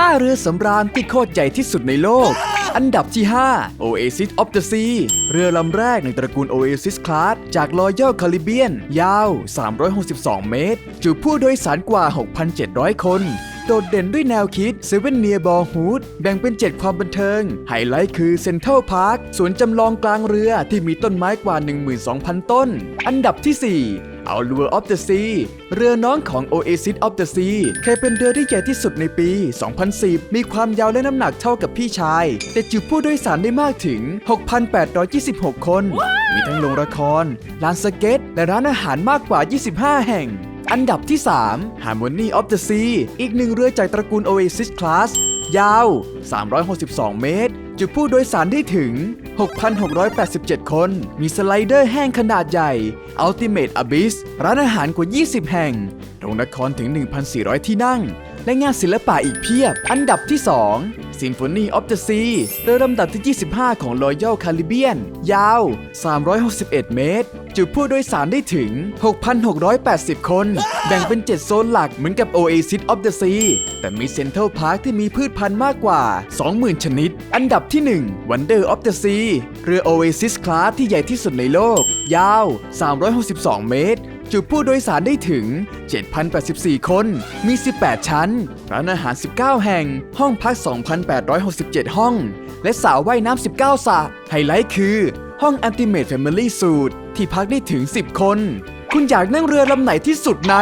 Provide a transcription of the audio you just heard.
ท่าเรือสำราญที่โคตรใหญ่ที่สุดในโลก อันดับที่ 5 Oasis of the Sea เรือลำแรกในตระกูล Oasis Class จาก Royal Caribbean ยาว 362 เมตร จุผู้โดยสารกว่า 6,700 คน โดดเด่นด้วยแนวคิด Seven Near b a l l h o o d แบ่งเป็น 7 ความบันเทิง ไฮไลท์คือ Central Park สวนจำลองกลางเรือที่มีต้นไม้กว่า 12,000 ต้น อันดับที่4 Allure of the Sea เรือน้องของ Oasis of the Sea เคยเป็นเรือที่ใหญ่ที่สุดในปี 2010 มีความยาวและน้ำหนักเท่ากับพี่ชาย แต่จุผู้โดยสารได้มากถึง 6,826 คน มีทั้งโรงละคร ลานสเก็ต และร้านอาหารมากกว่า 25 แห่ง อันดับที่ 3 Harmony of the Sea อีกหนึ่งเรือจากตระกูล Oasis Class ยาว 362 เมตร จุผู้โดยสารได้ถึง 6,687 คน มีสไลเดอร์แห้งขนาดใหญ่ Ultimate Abyss ร้านอาหารกว่า 20 แห่ง โรงละครถึง 1,400 ที่นั่ง และงานศิลปะอีกเพียบ อันดับที่ 2 Symphony of the Sea เรือลำดับที่ 25 ของ Royal Caribbean ยาว 361 เมตร จุผู้โดยสารได้ถึง 6,680 คน แบ่งเป็น 7 โซนหลักเหมือนกับ Oasis of the Sea แต่มี Central Park ที่มีพืชพันธุ์มากกว่า 20,000 ชนิด อันดับที่ 1 Wonder of the Sea เรือ Oasis Class ที่ใหญ่ที่สุดในโลก ยาว 362 เมตร จุผู้โดยสารได้ถึง 7,084 คน มี 18 ชั้น ร้านอาหาร 19 แห่ง ห้องพัก 2,867 ห้อง และสาวว่ายน้ำ 19สระ ไฮไลท์คือ ห้อง Ultimate Family Suite ที่พักได้ถึง 10 คน คุณอยากนั่งเรือลำไหนที่สุดใน